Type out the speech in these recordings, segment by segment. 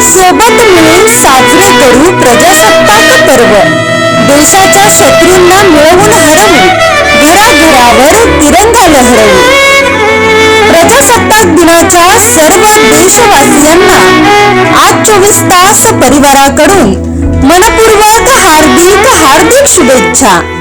सोबत मिळून साजरे करू प्रजासत्ताक पर्व. देशाच्या शत्रूंना मिळवून हरवू घराघरावर तिरंगा लहरवू. प्रजासत्ताक दिनाच्या सर्व देशवासियांना आज चोवीस तास परिवाराकडून मनपूर्वक हार्दिक हार्दिक शुभेच्छा.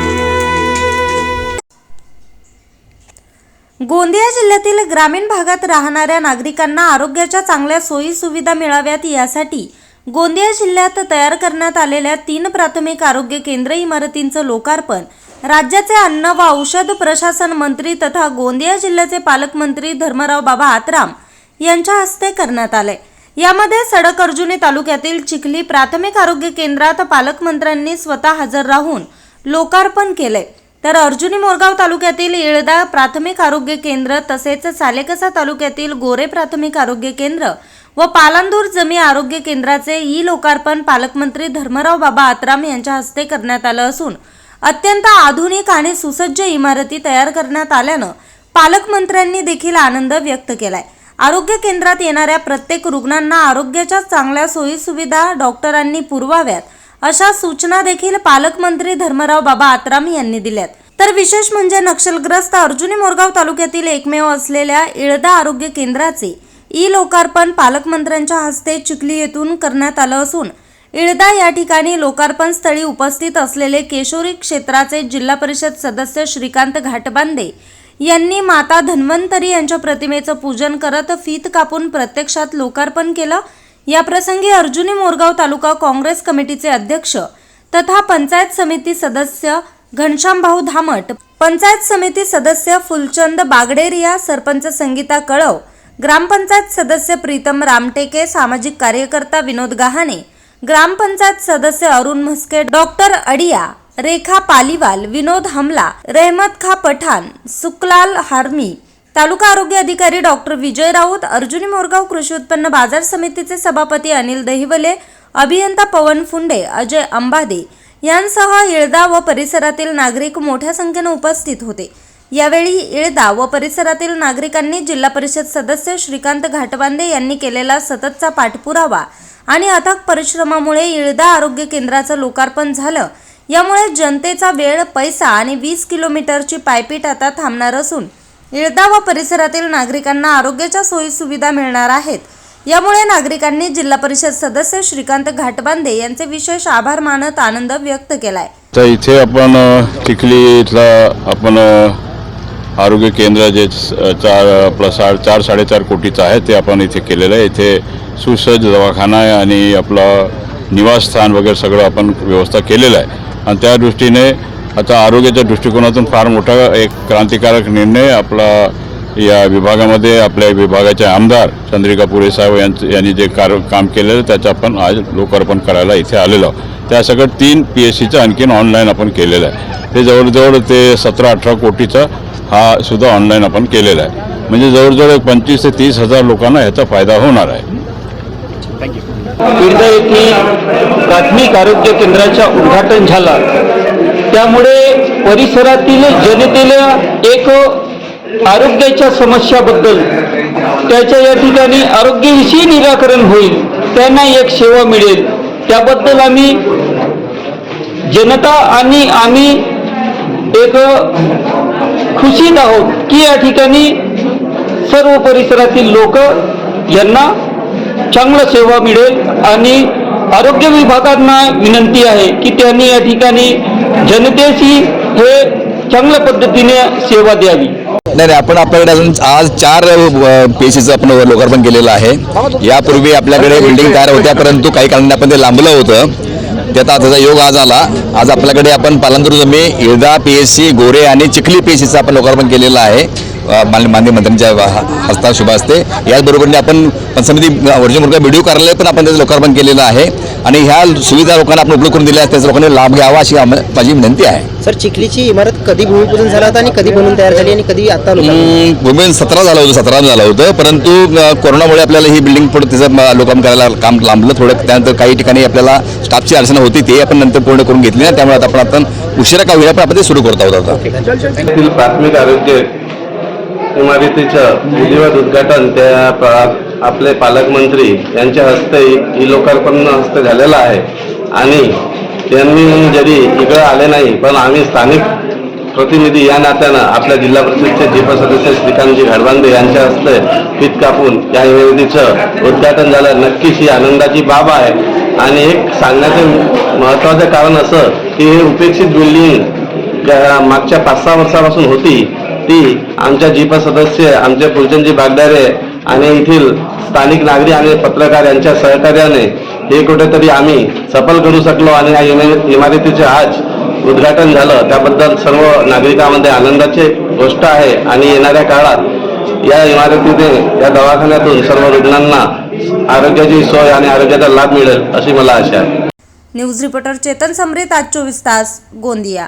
गोंदिया जिल्ह्यातील ग्रामीण भागात राहणाऱ्या नागरिकांना आरोग्याच्या चांगल्या सोयी सुविधा मिळाव्यात यासाठी गोंदिया जिल्ह्यात तयार करण्यात आलेल्या तीन प्राथमिक आरोग्य केंद्र इमारतींचं लोकार्पण राज्याचे अन्न व औषध प्रशासन मंत्री तथा गोंदिया जिल्ह्याचे पालकमंत्री धर्मराव बाबा आत्राम यांच्या हस्ते करण्यात आले. यामध्ये सडक अर्जुनी तालुक्यातील चिखली प्राथमिक आरोग्य केंद्रात पालकमंत्र्यांनी स्वतः हजर राहून लोकार्पण केले. तर अर्जुनी मोरगाव तालुक्यातील येळदा प्राथमिक आरोग्य केंद्र तसेच सालेकसा तालुक्यातील गोरे प्राथमिक आरोग्य केंद्र व पालांदूर जमी आरोग्य केंद्राचे ई लोकार्पण पालकमंत्री धर्मराव बाबा आत्राम यांच्या हस्ते करण्यात आलं असून अत्यंत आधुनिक आणि सुसज्ज इमारती तयार करण्यात आल्यानं पालकमंत्र्यांनी देखील आनंद व्यक्त केलाय. आरोग्य केंद्रात येणाऱ्या प्रत्येक रुग्णांना आरोग्याच्या चांगल्या सोयी सुविधा डॉक्टरांनी पुरवाव्यात. अशा सूचना देखील पालकमंत्री धर्मराव बाबा आत्राम यांनी दिल्यात. तर विशेष म्हणजे नक्षलग्रस्त अर्जुनी मोरगाव तालुक्यातील एकमेव असलेल्या इळदा आरोग्य केंद्राचे ई लोकार्पण पालकमंत्र्यांच्या हस्ते चिखली येथून करण्यात आलं असून इळदा या ठिकाणी लोकार्पण स्थळी उपस्थित असलेले केशोरी क्षेत्राचे जिल्हा परिषद सदस्य श्रीकांत घाटबांदे यांनी माता धन्वंतरी यांच्या प्रतिमेचं पूजन करत फीत कापून प्रत्यक्षात लोकार्पण केलं. याप्रसंगी अर्जुनी मोरगाव तालुका काँग्रेस कमिटीचे अध्यक्ष तथा पंचायत समिती सदस्य घनश्यामभाऊ धामट पंचायत समिती सदस्य फुलचंद बागडेरिया सरपंच संगीता कळव ग्रामपंचायत सदस्य प्रीतम रामटेके सामाजिक कार्यकर्ता विनोद गहाणे ग्रामपंचायत सदस्य अरुण म्हस्के डॉक्टर अडिया रेखा पालीवाल विनोद हमला रहमत खा पठाण सुकलाल हार्मी तालुका आरोग्य अधिकारी डॉक्टर विजय राऊत अर्जुनी मोरगाव कृषी उत्पन्न बाजार समितीचे सभापती अनिल दहिवले अभियंता पवन फुंडे अजय अंबादे यांसह येळदा व परिसरातील नागरिक मोठ्या संख्येने उपस्थित होते. यावेळी येळदा व परिसरातील नागरिकांनी जिल्हा परिषद सदस्य श्रीकांत घाटबांदे यांनी केलेला सततचा पाठपुरावा आणि अथक परिश्रमामुळे येळदा आरोग्य केंद्राचं लोकार्पण झालं. यामुळे जनतेचा वेळ पैसा आणि वीस किलोमीटरची पायपीट आता थांबणार असून येळदा व परिसरातील नागरिकांना आरोग्याच्या सोयी सुविधा मिळणार आहेत. यामुळे नागरिकांनी जिल्हा परिषद सदस्य श्रीकांत घाटबांदे यांचे विशेष आभार मानत आनंद व्यक्त केलाय. तर इथे आपण चिखली इथला आपण आरोग्य केंद्र जे चार आपलं सा चार साडेचार कोटीचं आहे ते आपण इथे केलेलं आहे. इथे सुसज्ज दवाखाना आहे आणि आपलं निवासस्थान वगैरे सगळं आपण व्यवस्था केलेलं आहे. आणि त्या दृष्टीने आता आरोग्याच्या दृष्टिकोनातून फार मोठा एक क्रांतिकारक निर्णय आपला या विभागामध्ये आपल्या विभागाचे आमदार चंद्रिका पुरे साहेब यांचं यांनी जे कार काम केलेलं त्याचं आपण आज लोकार्पण करायला इथे आलेलो आहोत. त्या सगळं तीन पी एस सीचं आणखीन ऑनलाईन आपण केलेलं आहे. ते जवळजवळ ते सतरा अठरा कोटीचा हा सुद्धा ऑनलाईन आपण केलेला आहे. म्हणजे जवळजवळ एक पंचवीस ते तीस हजार लोकांना ह्याचा फायदा होणार आहे. थँक्यू प्राथमिक आरोग्य केंद्राच्या उद्घाटन झाला. त्यामुळे परिसरातील जनतेला एक आरोग्याच्या समस्याबद्दल त्याच्या या ठिकाणी आरोग्यविषयी निराकरण होईल त्यांना एक सेवा मिळेल. त्याबद्दल आम्ही जनता आणि आम्ही एक खुशीत आहोत की या ठिकाणी सर्व परिसरातील लोक यांना चांगलं सेवा मिळेल आणि आरोग्य विभागांना विनंती आहे की त्यांनी या ठिकाणी जनतेशी हे चांगल्या पद्धतीने सेवा द्यावी. नाही नाही आपण आपल्याकडे अजून आज चार पेशीचं आपण लोकार्पण केलेलं आहे. यापूर्वी आपल्याकडे बिल्डिंग तयार होत्या परंतु काही कारणाने आपण ते लांबलं होतं. त्याचा आताचा योग आज आला. आज आपल्याकडे आपण पालांदूर जमी इळदा पी एस सी गोरे आणि चिखली पी एस सीचं आपण लोकार्पण केलेलं आहे. माननीय मंत्र्यांच्या हस्ता शुभ असते. याचबरोबरीने आपण पंचसमिती वर्ष मुर्गा व्हिडिओ कार्यालय पण आपण त्याचं लोकार्पण केलेलं आहे. आणि ह्या सुविधा लोकांना आपण उपलब्ध करून दिल्या आहेत त्याचा लोकांनी लाभ घ्यावा अशी माझी विनंती आहे. सर चिखलीची इमारत कधी भूमिपूजन झाला होता आणि कधी बनवून तयार झाली आणि कधी आता लोकांना? भूमिपूजन सतरा झालं होतं सतरा झालं होतं. परंतु कोरोनामुळे आपल्याला ही बिल्डिंग पुढे त्याचं लोकांना करायला काम लांबलं थोडं. त्यानंतर काही ठिकाणी आपल्याला स्टाफची अडचण होती ते आपण नंतर पूर्ण करून घेतली ना त्यामुळे आता आपण आता उशिरा का पण आपण ते सुरू करत आहोत आता. प्राथमिक आरोग्य इमारतीचं विधिवत उद्घाटन त्या आपले पालकमंत्री यांच्या हस्ते ई लोकार्पण हस्ते झालेला आहे. आणि त्यांनी जरी इकडे आले नाही पण आम्ही स्थानिक प्रतिनिधी या नात्यानं आपल्या जिल्हा परिषदचे जिल्हा सदस्य श्रीकांतजी घडवांदे यांच्या हस्ते फीत कापून या इमारतीचं उद्घाटन झालं. नक्कीच ही आनंदाची बाब आहे. आणि एक सांगण्याचं महत्त्वाचं कारण असं की हे उपेक्षित बिल्डिंग मागच्या पाच सहा वर्षापासून होती ती आमच्या जीपा सदस्य आमचे फुलचंदजी बागदारे आणि येथील स्थानिक नागरिक आणि पत्रकार यांच्या सहकार्याने हे कुठेतरी आम्ही सफल करू शकलो आणि या इमारतीचे आज उद्घाटन झालं. त्याबद्दल सर्व नागरिकांमध्ये आनंदाची गोष्ट आहे आणि येणाऱ्या काळात या इमारतीने या दवाखान्यातून सर्व रुग्णांना आरोग्याची सोय आणि आरोग्याचा लाभ मिळेल अशी मला आशा आहे. न्यूज रिपोर्टर चेतन समृत आज चोवीस तास गोंदिया.